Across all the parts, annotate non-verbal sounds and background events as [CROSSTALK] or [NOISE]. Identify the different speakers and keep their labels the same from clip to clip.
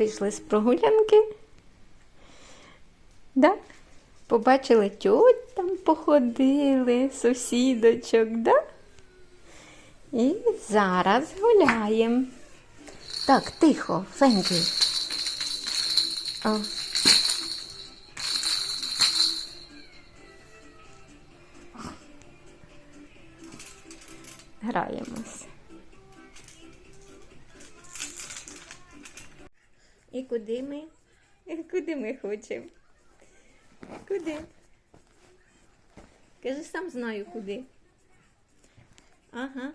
Speaker 1: прийшли з прогулянки. Да? Побачили тьоть там походили, сусідочок, да? І зараз гуляємо. Так, тихо, Фенді. О. Граємось. Куди ми? Куди ми хочемо? Куди? Кажи, сам знаю куди. Ага,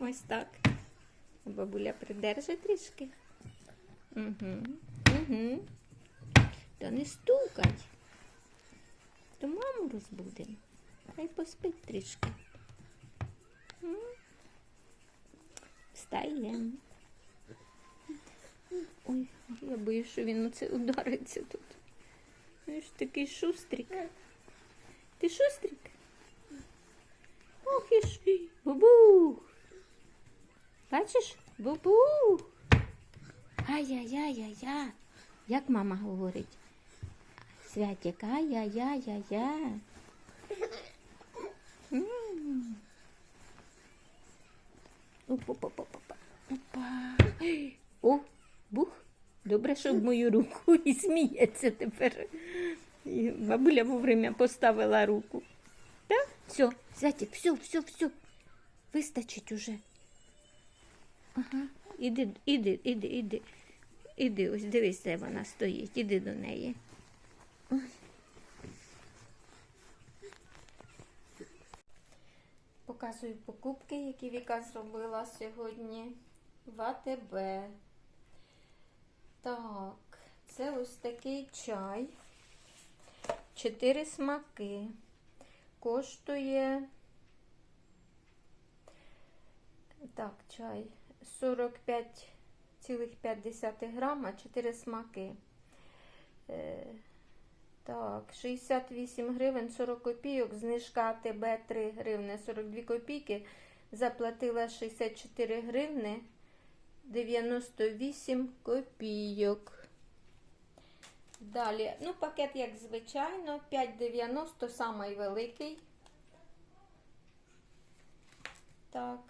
Speaker 1: ось так. Бабуля придержи трішки. Угу. Угу. Та не стукай. То маму розбудемо. Хай поспить трішки. Встаємо. Боюсь, що він оце удариться тут. Ж такий шустрик. Ти шустрик? Ох і. Бубух. Бачиш? Бубух. Ай-яй-яй-яй-я. Як мама говорить? Святик, ай-яй-яй-яй-я. М. Опа-па-па-па. Опа. О, бух. Добре, що в мою руку і сміється тепер. І бабуля вовремя поставила руку. Так? Все, Святик, все, все, все. Вистачить уже. Ага. Іди, іди, іди, іди. Іди, ось дивись, де вона стоїть. Іди до неї. Показую покупки, які Віка зробила сьогодні в АТБ. Так, це ось такий чай. Чотири смаки. Коштує. Так, чай 45,5 грама, 4 смаки. Е, так, 68 гривень 40 копійок, знижка АТБ 3 гривни 42 копійки. Заплатила 64 гривни 98 копійок. Далі, ну, пакет, як звичайно, 5,90 самий великий. Так.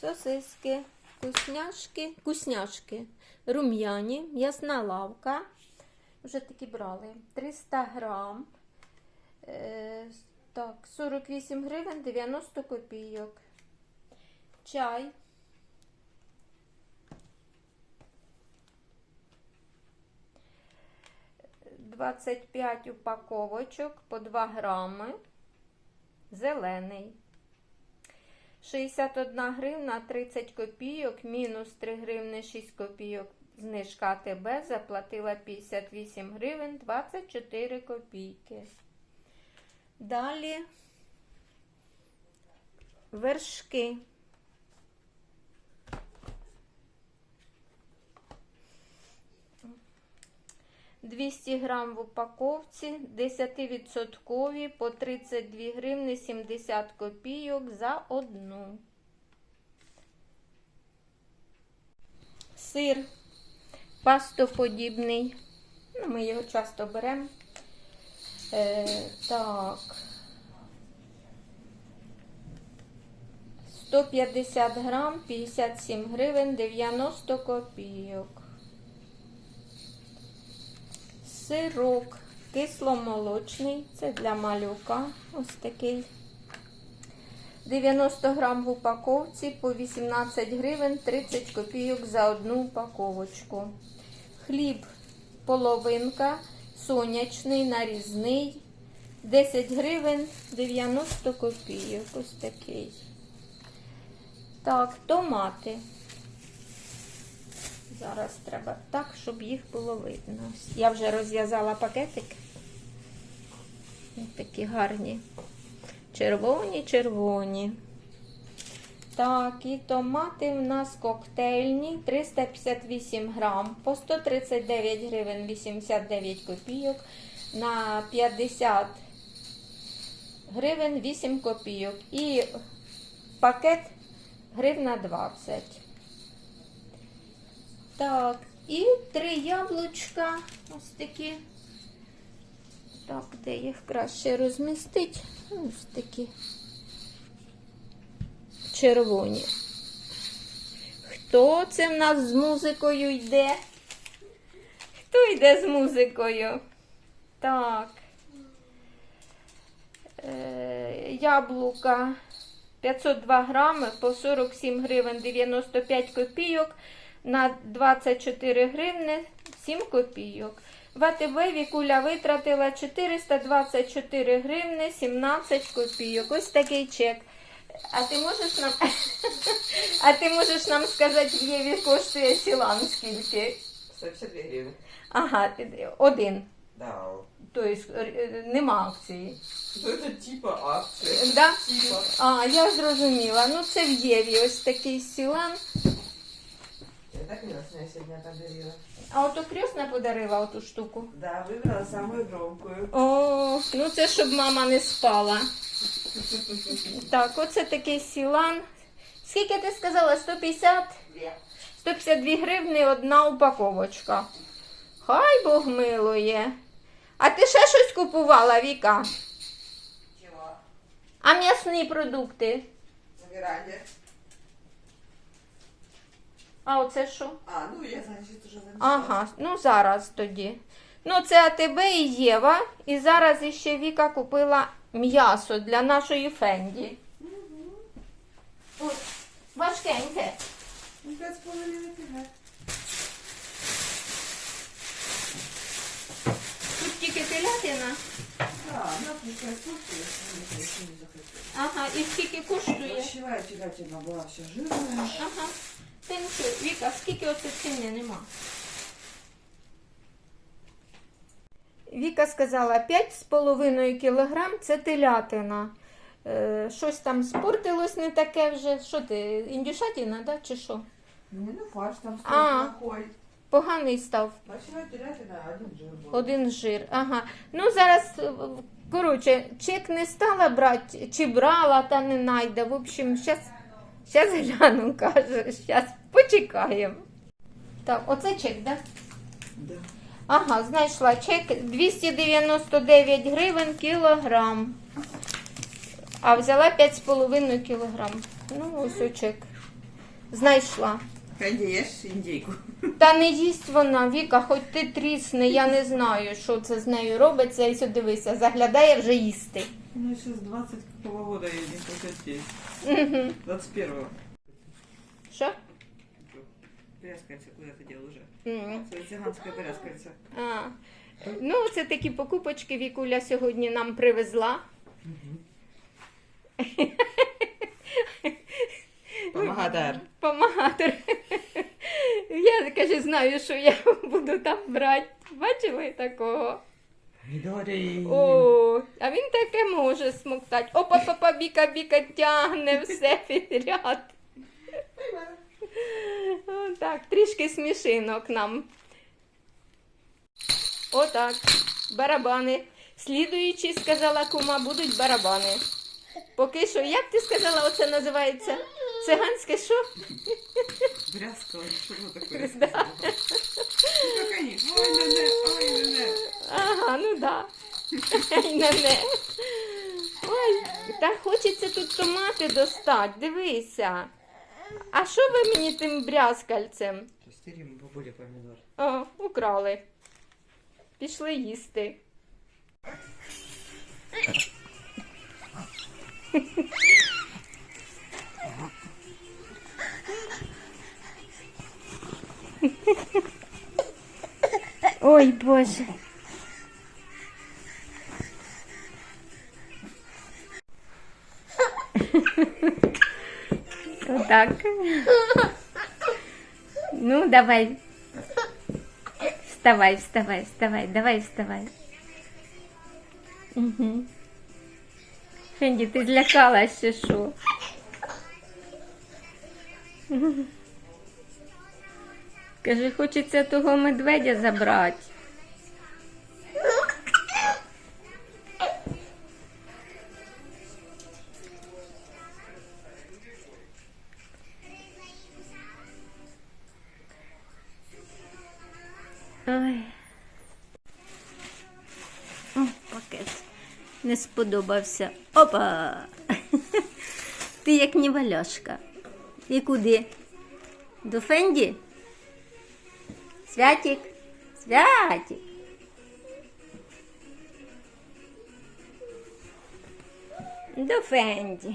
Speaker 1: Сосиски, вкусняшки, вкусняшки, рум'яні, ясна лавка. Вже такі брали. 300 грам. Е, так, 48 гривень 90 копійок. Чай. Двадцять п'ять упаковочок по 2 грами. Зелений. 61 гривна 30 копійок, мінус 3 гривни 6 копійок. Знижка АТБ заплатила 58 гривень 24 копійки. Далі вершки. Двісті грам в упаковці, 10% по 32 гривни 70 копійок за одну. Сир пастоподібний. Ну, ми його часто беремо. Е, так. 150 грам, 57 гривень, 90 копійок. Сирок кисломолочний, це для малюка. Ось такий. 90 грам в упаковці по 18 гривень 30 копійок за одну упаковочку. Хліб половинка, сонячний, нарізний. 10 гривень 90 копійок. Ось такий. Так, томати. Зараз треба так, щоб їх було видно. Я вже розв'язала пакетик. Ось такі гарні. Червоні, червоні. Так, і томати в нас коктейльні 358 грам по 139 гривень 89 копійок на 50 гривень 8 копійок. І пакет гривна 20. Так, І три яблучка. Ось такі. Так, де їх краще розмістити? Ось такі. Червоні. Хто це в нас з музикою йде? Хто йде з музикою? Так. Е, яблука 502 грами по 47 гривень 95 копійок на 24 гривни 7 копійок. В АТБ Вікуля витратила 424 гривни 17 копійок. Ось такий чек. А ти можеш нам, [LAUGHS] а ти можеш нам сказати, в Єві коштує сілан скільки?
Speaker 2: 152 гривны.
Speaker 1: Ага, один.
Speaker 2: Да.
Speaker 1: Тобто нема акції.
Speaker 2: Ну, это типа акция.
Speaker 1: Да?
Speaker 2: Типа.
Speaker 1: А, я зрозуміла. Ну це в Єві ось такий сілан.
Speaker 2: Я так крестная сегодня подарила.
Speaker 1: А ото крісна подарила оту штуку.
Speaker 2: Да, выбрала самую громкую.
Speaker 1: О, ну це щоб мама не спала. Так, оце такий сілан. Скільки ти сказала? 150? 152 гривни одна упаковочка. Хай Бог милує. А ти ще щось купувала, Віка?
Speaker 2: Чего?
Speaker 1: А м'ясні продукти?
Speaker 2: Веранде.
Speaker 1: А оце що?
Speaker 2: А, ну я, значит, уже занесла.
Speaker 1: Ага, ну зараз тоді. Ну, це АТБ і Єва. І зараз іще Віка купила м'ясо для нашої Фенді. Ось, важкеньке.
Speaker 2: Пять.
Speaker 1: Тут тільки телятина.
Speaker 2: Да, на пускай слушай, если не захотела.
Speaker 1: Ага, і скільки коштує?
Speaker 2: Овощевая телятина была вся жирная.
Speaker 1: Ага. Ти що, Віка, скільки оце ціни нема? Віка сказала 5,5 кілограм це телятина. Е, щось там спортилось не таке вже. Що ти, індюшатина, да, чи що?
Speaker 2: Ну, ну фарш там
Speaker 1: А.
Speaker 2: стоит плохой.
Speaker 1: Поганий став.
Speaker 2: Овощевая телятина, один жир был.
Speaker 1: Один жир. Ага. Ну зараз, е, коротше, чек не стала брати, чи брала, та не найде. В общем, зараз щас гляну, каже, зараз почекаємо. Так, оце чек, да?
Speaker 2: Да.
Speaker 1: Ага, знайшла чек 299 гривень кілограм. А взяла 5,5 кілограм. Ну, ось о чек. Знайшла.
Speaker 2: Фенди, ешь индейку.
Speaker 1: Та не їсть вона, Віка, хоч ти трісни, я не знаю, що це з нею робиться. І сюди дивися, заглядає вже їсти.
Speaker 2: Ну, сейчас 20 какого года я не хотел
Speaker 1: Угу.
Speaker 2: 21-го.
Speaker 1: Що?
Speaker 2: Брязкальце куда ты дел уже?
Speaker 1: М.
Speaker 2: Це циганське брязкальце.
Speaker 1: А. Ну, це такі покупочки Вікуля сьогодні нам привезла.
Speaker 2: Помагатор.
Speaker 1: Помагатор. Я каже, знаю, що я буду там брати. Бачили такого?
Speaker 2: Мідорі.
Speaker 1: О, а він таке може смоктати. Опа, папа, біка, біка тягне все підряд. О, так, трішки смішинок нам. Отак. Барабани. Слідуючі, сказала кума, будуть барабани. Поки що, як ти сказала, оце називається? Циганське що?
Speaker 2: Брязкало, що воно таке?
Speaker 1: Да.
Speaker 2: Ну, как? Ой, не-не, ой, не-не.
Speaker 1: Ага, ну да. [LAUGHS] Ай, не-не. Ой, та хочеться тут томати достати, дивися. А що ви мені тим брязкальцем?
Speaker 2: Стерім бабуля помідор.
Speaker 1: О, украли. Пішли їсти. Ой, Боже. Отак. Ну, давай. Вставай, вставай, вставай, давай вставай. Угу. Фенді, ти злякалась чи що? Каже, хочеться того медведя забрати. Не сподобався. Опа! Ти як ніваляшка. І куди? До Фенді? Святік? Святік. До Фенді.